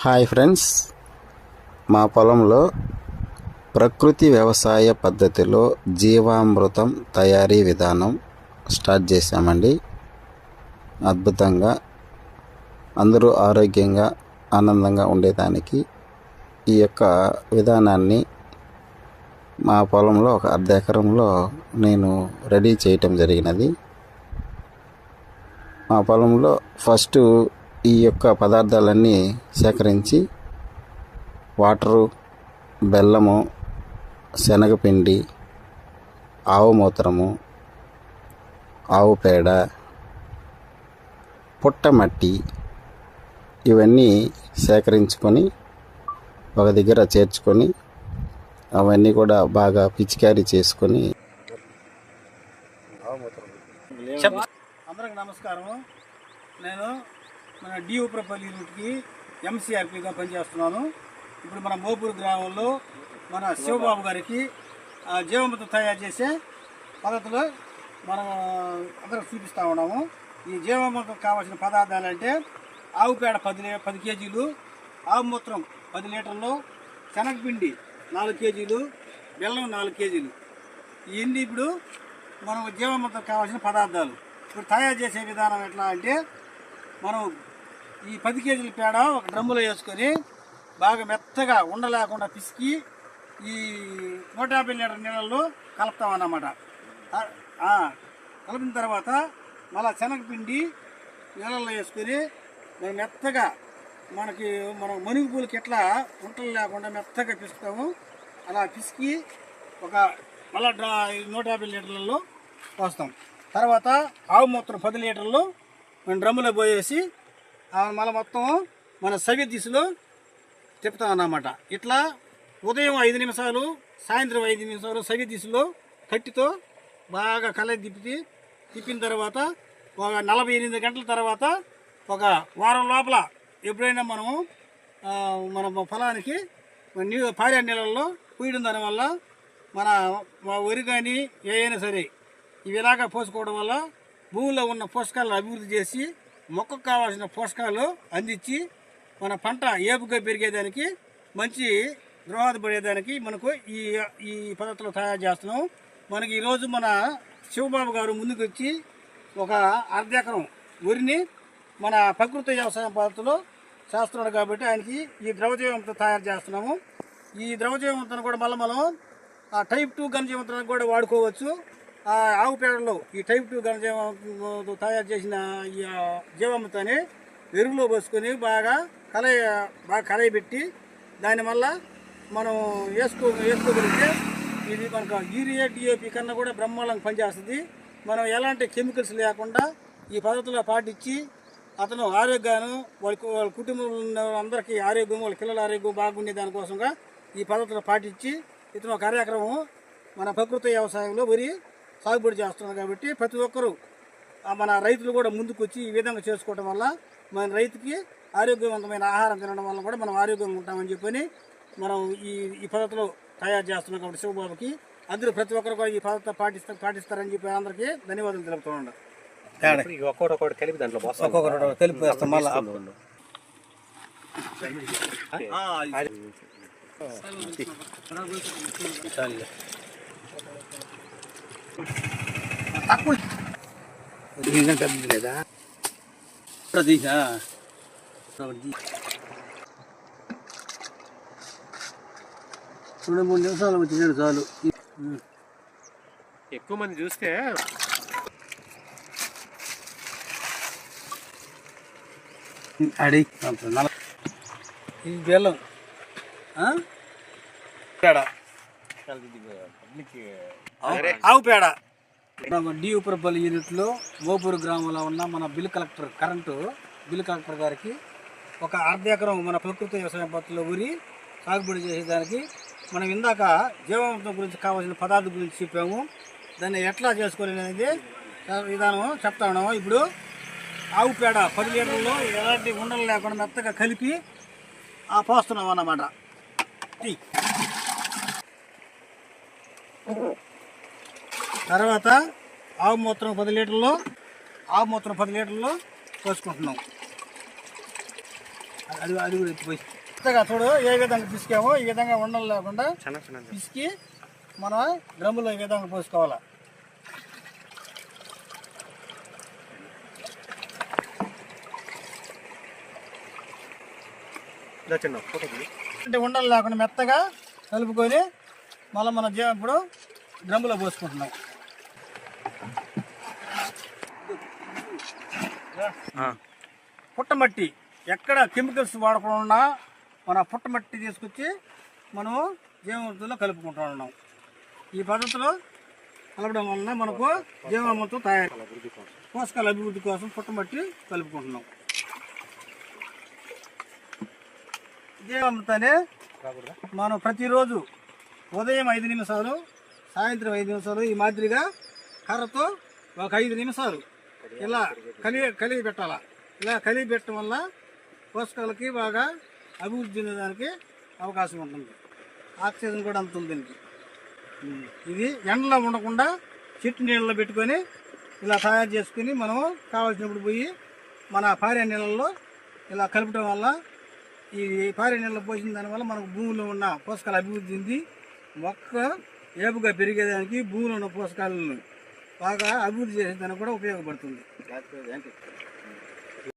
Hi friends. మా పొలంలో ప్రకృతి వ్యవసాయ పద్ధతిలో జీవామృతం తయారీ విధానం స్టార్ట్ చేశామండి. అద్భుతంగా అందరూ ఆరోగ్యంగా ఆనందంగా ఉండేదానికి ఈ యొక్క విధానాన్ని మా పొలంలో ఒక అర్ధ ఎకరంలో నేను రెడీ చేయటం జరిగినది. మా పొలంలో ఫస్ట్ ఈ యొక్క పదార్థాలన్నీ సేకరించి వాటరు బెల్లము శనగపిండి ఆవు మూత్రము ఆవు పేడ పుట్టమట్టి ఇవన్నీ సేకరించుకొని ఒక దగ్గర చేర్చుకొని అవన్నీ కూడా బాగా పిచికారీ చేసుకొని అందరికి నమస్కారం నేను మన డియూప్రపల్లి రూట్కి ఎంసీఆర్పీగా పనిచేస్తున్నాను. ఇప్పుడు మన మోపూర్ గ్రామంలో మన శివబాబు గారికి ఆ, జీవామృతం తయారు చేసే పద్ధతులు మనం అందరికి చూపిస్తూ ఉన్నాము. ఈ జీవామృతం కావాల్సిన పదార్థాలు అంటే ఆవు పేడ పది పది కేజీలు ఆవు మూత్రం పది లీటర్లు శనగపిండి నాలుగు కేజీలు బెల్లం నాలుగు కేజీలు. ఇవన్నీ ఇప్పుడు మనం జీవామృతం కావాల్సిన పదార్థాలు. ఇప్పుడు తయారు చేసే విధానం ఎట్లా అంటే మనం ఈ పది కేజీల పేడ ఒక డ్రమ్ములో వేసుకొని బాగా మెత్తగా ఉండలేకుండా పిసికి ఈ నూట యాభై లీటర్ నీళ్ళల్లో కలుపుతాం అన్నమాట. కలిపిన తర్వాత మళ్ళా శనగపిండి నీళ్ళల్లో వేసుకొని మనం మెత్తగా మనకి మనం మనుగు పూలకి ఎట్లా ఉంటలు లేకుండా మెత్తగా పిసుకుతాము. అలా పిసికి ఒక మళ్ళా నూట యాభై లీటర్లలో పోస్తాం. తర్వాత ఆవు మూత్రం పది లీటర్లు మన డ్రమ్ములో పోయేసి ఆ మళ్ళీ మొత్తం మన సవి దిశలో తిప్పుతాం అన్నమాట. ఇట్లా ఉదయం ఐదు నిమిషాలు సాయంత్రం ఐదు నిమిషాలు సవి దిశలో కట్టితో బాగా కల తిప్పి తిప్పిన తర్వాత ఒక నలభై ఎనిమిది గంటల తర్వాత ఒక వారం లోపల ఎప్పుడైనా మనము మన పొలానికి నీ పారే నీళ్ళల్లో పూయడం దానివల్ల మన వరి కానీ ఏ అయినా సరే ఇవి ఇలాగా పోసుకోవడం వల్ల భూమిలో ఉన్న పోషకాలను అభివృద్ధి చేసి మొక్కకు కావాల్సిన పోషకాలు అందించి మన పంట ఏపుగా పెరిగేదానికి మంచి దోహదపడేదానికి మనకు ఈ ఈ పద్ధతిలో తయారు చేస్తున్నాం. మనకి ఈరోజు మన శివబాబు గారు ముందుకు వచ్చి ఒక అర్ధ ఎకరం వరిని మన ప్రకృతి వ్యవసాయం పద్ధతిలో చేస్తున్నాడు కాబట్టి ఆయనకి ఈ ద్రవజీవంతో తయారు చేస్తున్నాము. ఈ ద్రవజీవంతో కూడా మళ్ళీ మనం ఆ టైప్ టూ ఘనజీవంతానికి కూడా వాడుకోవచ్చు. ఆవు పేడలో. ఈ టైప్ టూ ఘనజీవంతో తయారు చేసిన ఈ జీవామృతాన్ని ఎరువులో పోసుకొని బాగా కలయి బాగా కలయి పెట్టి దాని వల్ల మనం వేసుకో వేసుకోగలిగితే ఇది మనకు యూరియా డిఏపి కన్నా కూడా బ్రహ్మాండంగా పనిచేస్తుంది. మనం ఎలాంటి కెమికల్స్ లేకుండా ఈ పద్ధతిలో పాటించి అతను ఆరోగ్యాన్ని వాళ్ళ వాళ్ళ కుటుంబంలో అందరికీ ఆరోగ్యం వాళ్ళ పిల్లల ఆరోగ్యం బాగుండే దానికోసంగా ఈ పద్ధతిలో పాటించి ఇతను కార్యక్రమం మన ప్రకృతి వ్యవసాయంలో వరి సాగుబడి చేస్తున్నారు కాబట్టి ప్రతి ఒక్కరూ మన రైతులు కూడా ముందుకు వచ్చి ఈ విధంగా చేసుకోవడం వల్ల మన రైతుకి ఆరోగ్యవంతమైన ఆహారం తినడం వల్ల కూడా మనం ఆరోగ్యంగా ఉంటామని చెప్పని మనం ఈ ఈ పద్ధతిలో తయారు చేస్తున్నాం కాబట్టి శివబాబుకి అందరూ ప్రతి ఒక్కరు కూడా ఈ పద్ధతి పాటిస్తారు పాటిస్తారని చెప్పి అందరికీ ధన్యవాదాలు తెలుపుతున్నాను ఒక్కొక్కటి కలిపి దాంట్లో వేస్తాం మళ్ళీ లేదా రెండు మూడు నిమిషాలు వచ్చినాడు చాలు ఎక్కువ మంది చూస్తే అడి. ఇది బెల్లం. ఆ? ఆవు- ఆవు పేడ. డి ఉప్పరపల్లి యూనిట్లో మోపూరు గ్రామంలో ఉన్న మన bill collector current bill collector గారికి ఒక అర్ధ ఎకరం మన ప్రకృతి వ్యవసాయ పద్ధతిలో ఊరి సాగుబడి చేసేదానికి మనం ఇందాక జీవామృతం గురించి కావాల్సిన పదార్థం గురించి చెప్పాము. దాన్ని ఎట్లా చేసుకోవాలి అనేది విధానం చెప్తా ఉన్నాము. ఇప్పుడు ఆవు పేడ పది లీటర్లో ఎలాంటి ఉండలు లేకుండా మెత్తగా కలిపి ఆ పోస్తున్నాం అన్నమాట. తర్వాత ఆవు మూత్రం పది లీటర్లు ఆవు మూత్రం పది లీటర్లు పోసుకుంటున్నాం అది అది కూడా ఎత్తిపోయి. చూడు ఏ విధంగా పిసికామో ఈ విధంగా ఉండలు లేకుండా పిసికి మనం డ్రమ్ములో ఈ విధంగా పోసుకోవాలి. అంటే ఉండలు లేకుండా మెత్తగా కలుపుకొని మళ్ళీ మనం ఇప్పుడు డ్రమ్ములో పోసుకుంటున్నాం. పుట్టమట్టి ఎక్కడ కెమికల్స్ వాడకుండా మన పుట్టమట్టి తీసుకొచ్చి మనము జీవామృతంలో కలుపుకుంటూ ఉన్నాం. ఈ పద్ధతిలో కలపడం వలన మనకు జీవామృతం తయారు పోషకాల అభివృద్ధి కోసం పుట్టమట్టి కలుపుకుంటున్నాం. జీవామృతాన్ని మనం ప్రతిరోజు ఉదయం ఐదు నిమిషాలు సాయంత్రం ఐదు నిమిషాలు ఈ మాదిరిగా కర్రతో ఒక ఐదు నిమిషాలు ఇలా కలిగి కలిగి పెట్టాలా. ఇలా కలిగి పెట్టడం వల్ల పోషకాలకి బాగా అభివృద్ధి చెందడానికి అవకాశం ఉంటుంది. ఆక్సిజన్ కూడా అందుతుంది దీనికి. ఇది ఎండలో ఉండకుండా చెట్టు నీళ్ళలో పెట్టుకొని ఇలా తయారు చేసుకుని మనం కావాల్సినప్పుడు పోయి మన పారే నీళ్ళల్లో ఇలా కలపడం వల్ల ఈ పారే నీళ్ళలో పోసిన దానివల్ల మనకు భూమిలో ఉన్న పోషకాలు అభివృద్ధి చెంది మొక్క ఏపుగా పెరిగేదానికి భూమిలో ఉన్న పోషకాలను బాగా అభివృద్ధి చేసేదానికి కూడా ఉపయోగపడుతుంది.